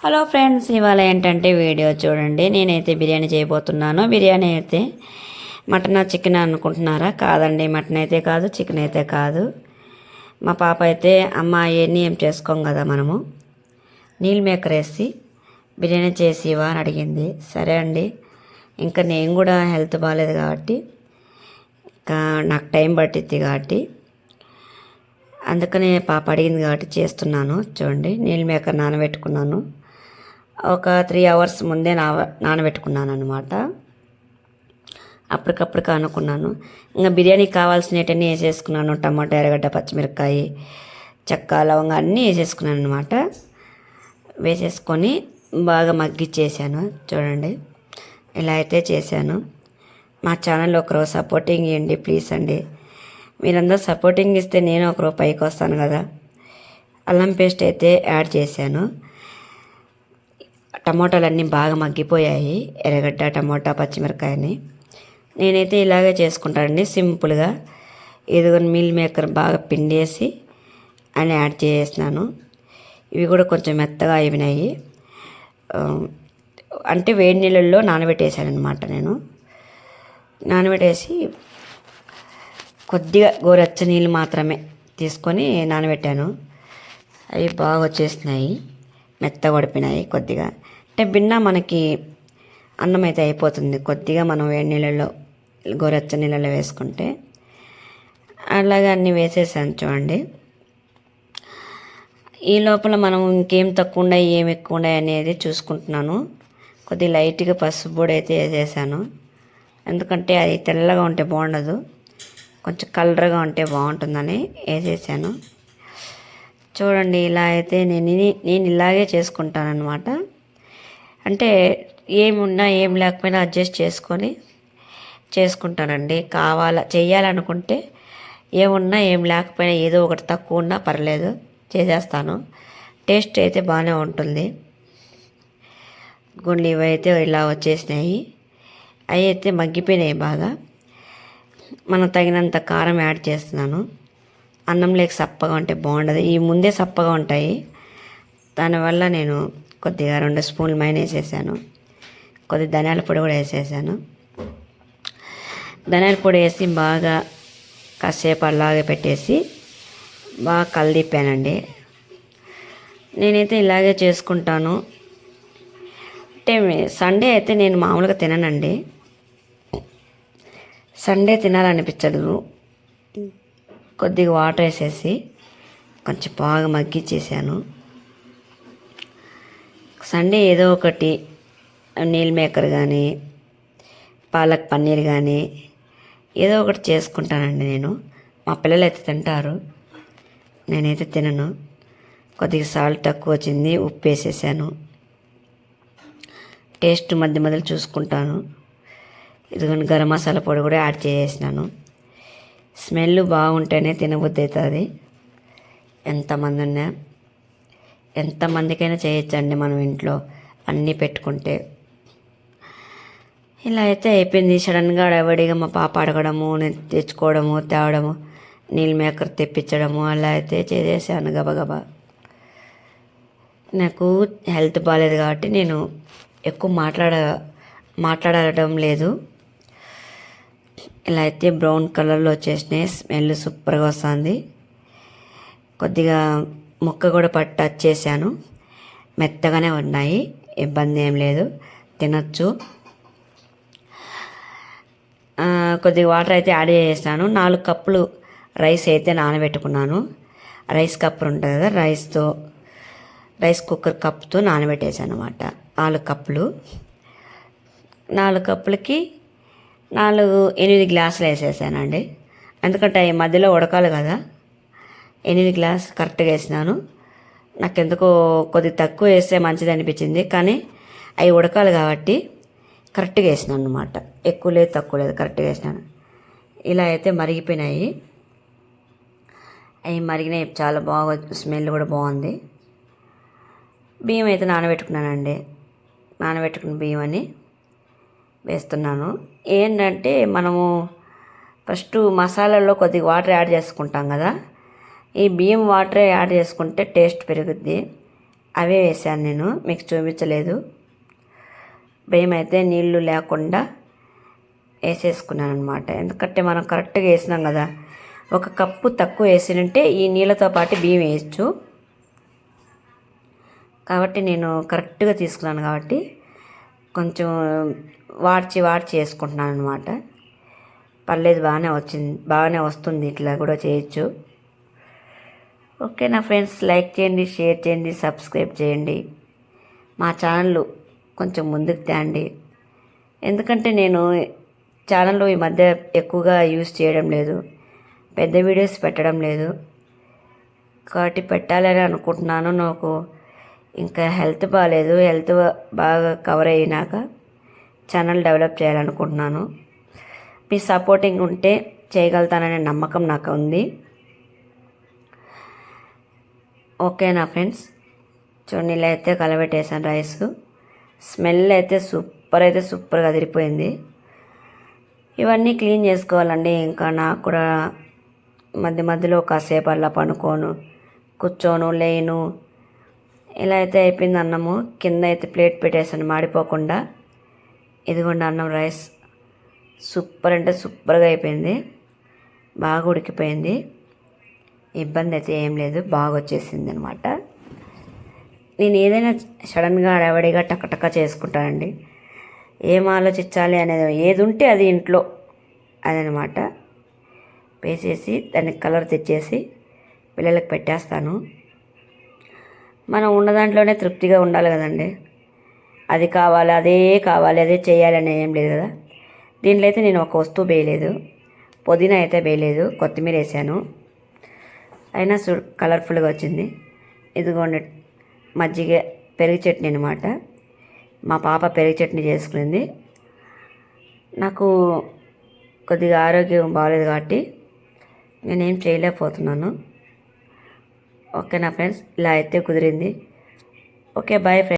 Hello friends ఇవాళ ఏంటంటే video చూడండి. నేనైతే బిర్యానీ చేయబోతున్నాను. బిర్యానీ అయితే మటన్ చికెన్ అనుకుంటున్నారా? కాదండి మటన్ అయితే కాదు చికెన్ అయితే కాదు. మా పాప అయితే అమ్మ అవన్నీ ఏం చేసుకోం కదా మనము? నీల్ మేకర్ వేసి బిర్యానీ చేసి ఇవా అని అడిగింది. సరే అండి ఇంకా నేను కూడా హెల్త్ బాగాలేదు కాబట్టి ఇంకా నాకు టైం పట్టిద్ది కాబట్టి అందుకనే పాప అడిగింది కాబట్టి చేస్తున్నాను. చూడండి నీళ్ళు మేకర్ నానబెట్టుకున్నాను. ఒక త్రీ అవర్స్ ముందే నా నానబెట్టుకున్నాను అనమాట అప్పటికప్పుడు అనుకున్నాను. ఇంకా బిర్యానీకి కావాల్సినవన్నీ వేసేసుకున్నాను. టమాటా ఎర్రగడ్డ పచ్చిమిరపకాయ చెక్క లవంగా అన్నీ వేసేసుకున్నాను అనమాట వేసేసుకొని బాగా మగ్గిచ్చేసాను. చూడండి ఇలా అయితే చేశాను. మా ఛానల్లో ఒకరోజు సపోర్టింగ్ ఇవ్వండి ప్లీజ్ అండి. మీరందరూ సపోర్టింగ్ ఇస్తే నేను ఒకరోజు పైకి వస్తాను కదా. అల్లం పేస్ట్ అయితే యాడ్ చేశాను. టమోటాలు అన్నీ బాగా మగ్గిపోయాయి. ఎర్రగడ్డ టమోటా పచ్చిమిరకాయని నేనైతే ఇలాగే చేసుకుంటానండి సింపుల్గా. ఇదిగో మిల్ మేకర్ బాగా పిండేసి అని యాడ్ చేసేసినాను ఇవి కూడా కొంచెం మెత్తగా అయిపోయినాయి అంటే వేడి నీళ్ళల్లో నానబెట్టేసాను అనమాట నేను. నానబెట్టేసి కొద్దిగా గోరచ్చ నీళ్ళు మాత్రమే తీసుకొని నానబెట్టాను. అవి బాగా వచ్చేసినాయి మెత్తగా ఉడిపినాయి కొద్దిగా. అంటే బిన్న మనకి అన్నం అయితే అయిపోతుంది. కొద్దిగా మనం వేడి నీళ్ళలో గోరెచ్చ నీళ్ళలో వేసుకుంటే అలాగే అన్నీ వేసేసాను చూడండి. ఈ లోపల మనం ఇంకేం తక్కువ ఉన్నాయి ఏం ఎక్కువ ఉన్నాయి అనేది చూసుకుంటున్నాను. కొద్దిగా లైట్గా పసుపు పొడి అయితే వేసేసాను. ఎందుకంటే అది తెల్లగా ఉంటే బాగుండదు. కొంచెం కలర్గా ఉంటే బాగుంటుందని వేసేసాను. చూడండి ఇలా అయితే నేను నేను ఇలాగే చేసుకుంటాను అనమాట అంటే ఏమున్నా ఏం లేకపోయినా అడ్జస్ట్ చేసుకొని చేసుకుంటానండి. కావాలా చేయాలనుకుంటే ఏమున్నా ఏం లేకపోయినా ఏదో ఒకటి తక్కువ ఉన్నా పర్లేదు చేసేస్తాను. టేస్ట్ అయితే బాగానే ఉంటుంది. గుండ్లు ఇవైతే ఇలా వచ్చేసినాయి. అవి అయితే మగ్గిపోయినాయి బాగా. మనం తగినంత కారం యాడ్ చేస్తున్నాను. అన్నం లేక సప్పగా ఉంటే బాగుండదు. ఈ ముందే సప్పగా ఉంటాయి. దానివల్ల నేను కొద్దిగా రెండు స్పూన్లు మైన్ వేసేసాను కొద్ది ధనియాల పొడి కూడా వేసేసాను. ధనియాల పొడి వేసి బాగా కాసేపు అలాగే పెట్టేసి బాగా కలదిప్పానండి. నేనైతే ఇలాగే చేసుకుంటాను. అంటే సండే అయితే నేను మామూలుగా తిననండి. సండే తినాలనిపించదు. కొద్దిగా వాటర్ వేసేసి కొంచెం బాగా మగ్గిచ్చేసాను సండే ఏదో ఒకటి నీల్ మేకర్ కానీ పాలక్ పన్నీర్ కానీ ఏదో ఒకటి చేసుకుంటానండి నేను. మా పిల్లలు అయితే తింటారు. నేనైతే తినను. కొద్దిగా సాల్ట్ తక్కువ వచ్చింది ఉప్పు వేసేసాను. టేస్ట్ మధ్య మధ్యలో చూసుకుంటాను. ఇదిగోండి గరం మసాలా పొడి కూడా యాడ్ చేసేసినాను. స్మెల్ బాగుంటేనే తినబుద్ధి అవుతుంది. ఎంతమంది ఉన్నా ఎంతమందికైనా చేయొచ్చండి మనం ఇంట్లో అన్నీ పెట్టుకుంటే. ఇలా అయితే అయిపోయింది. సడన్గా అడవడిగా మా పాప అడగడము నేను తెచ్చుకోవడము తేవడము నీళ్ళ మేకర్ తెప్పించడము అలా అయితే చేసేసాను గబగబా. నాకు హెల్త్ బాగాలేదు కాబట్టి నేను ఎక్కువ మాట్లాడ మాట్లాడడం లేదు. ఇలా అయితే బ్రౌన్ కలర్లో వచ్చేసినాయి. స్మెల్ సూపర్గా వస్తుంది. కొద్దిగా ముక్క కూడా పట్టు టచ్ చేశాను. మెత్తగానే ఉన్నాయి. ఇబ్బంది ఏం లేదు. తినొచ్చు. కొద్దిగా వాటర్ అయితే యాడ్ చేసాను నాలుగు కప్పులు రైస్ అయితే నానబెట్టుకున్నాను. రైస్ కప్పులు ఉంటుంది కదా రైస్తో రైస్ కుక్కర్ కప్తో నానబెట్టేసాను అనమాట నాలుగు కప్పులు. నాలుగు కప్పులకి నాలుగు ఎనిమిది గ్లాసులు వేసేసానండి. ఎందుకంటే అవి మధ్యలో ఉడకాలి కదా. ఎనిమిది గ్లాస్ కరెక్ట్గా వేసినాను. నాకు ఎందుకో కొద్ది తక్కువ వేస్తే మంచిది అనిపించింది. కానీ అవి ఉడకాలి కాబట్టి కరెక్ట్గా వేసినాను అనమాట ఎక్కువ లేదు తక్కువ లేదు కరెక్ట్గా వేసినాను. ఇలా అయితే మరిగిపోయినాయి. అవి మరిగినాయి. చాలా బాగా స్మెల్ కూడా బాగుంది. బియ్యం అయితే నానబెట్టుకున్నానండి. నానబెట్టుకున్న బియ్యం అని వేస్తున్నాను. ఏంటంటే మనము ఫస్ట్ మసాలాలో కొద్దిగా వాటర్ యాడ్ చేసుకుంటాం కదా. ఈ బియ్యం వాటరే యాడ్ చేసుకుంటే టేస్ట్ పెరుగుద్ది. అవే వేసాను నేను మీకు చూపించలేదు. బియ్యం అయితే నీళ్ళు లేకుండా వేసేసుకున్నాను అనమాట ఎందుకంటే మనం కరెక్ట్గా వేసినాం కదా. ఒక కప్పు తక్కువ వేసినంటే ఈ నీళ్ళతో పాటు బియ్యం వేయచ్చు. కాబట్టి నేను కరెక్ట్గా తీసుకున్నాను కాబట్టి కొంచెం వాడ్చి వాడ్చి వేసుకుంటున్నాను అనమాట పర్లేదు బాగానే వచ్చింది బాగానే వస్తుంది. ఇట్లా కూడా చేయొచ్చు. ఓకే నా ఫ్రెండ్స్ లైక్ చేయండి షేర్ చేయండి సబ్స్క్రైబ్ చేయండి. మా ఛానల్ కొంచెం ముందుకు తేండి. ఎందుకంటే నేను ఛానల్లో ఈ మధ్య ఎక్కువగా యూస్ చేయడం లేదు. పెద్ద వీడియోస్ పెట్టడం లేదు. కాబట్టి పెట్టాలని అనుకుంటున్నాను. నాకు ఇంకా హెల్త్ బాగాలేదు హెల్త్ బాగా కవర్ అయినాక ఛానల్ డెవలప్ చేయాలనుకుంటున్నాను. మీ సపోర్టింగ్ ఉంటే చేయగలుగుతాననే నమ్మకం నాకు ఉంది ఓకేనా ఫ్రెండ్స్? చూడండి ఇలా అయితే కలబెట్టేసాను రైస్. స్మెల్ అయితే సూపర్ అయితే సూపర్గా అదిరిపోయింది. ఇవన్నీ క్లీన్ చేసుకోవాలండి. ఇంకా నాకు కూడా మధ్య మధ్యలో కాసేపు అలా పనుకోను కూర్చోను లేను. ఇలా అయితే అయిపోయింది అన్నము. కింద అయితే ప్లేట్ పెట్టేసాను మాడిపోకుండా. ఇదిగోండి అన్నం రైస్. సూపర్ అంటే సూపర్గా అయిపోయింది. బాగా ఉడికిపోయింది. ఇబ్బంది అయితే ఏం లేదు బాగా వచ్చేసింది అనమాట నేను ఏదైనా సడన్గా అడవడిగా టకటక చేసుకుంటానండి. ఏం ఆలోచించాలి అనేది ఏది ఉంటే అది ఇంట్లో అదనమాట. వేసేసి దానికి కలర్ తెచ్చేసి పిల్లలకు పెట్టేస్తాను. మనం ఉన్న దాంట్లోనే తృప్తిగా ఉండాలి కదండి. అది కావాలి అదే కావాలి అదే చేయాలి అని ఏం లేదు కదా. దీంట్లో అయితే నేను ఒక వస్తువు వేయలేదు. పుదీనా అయితే వేయలేదు. కొత్తిమీర వేసాను. అయినా చూ కలర్ఫుల్గా వచ్చింది. ఇదిగోండి మజ్జిగ పెరుగు చట్నీ అనమాట మా పాప పెరుగు చట్నీ చేసుకుంది. నాకు కొద్దిగా ఆరోగ్యం బాగాలేదు కాబట్టి నేనేం చేయలేకపోతున్నాను. ఓకే నా ఫ్రెండ్స్? ఇలా అయితే కుదిరింది. Okay bye friends.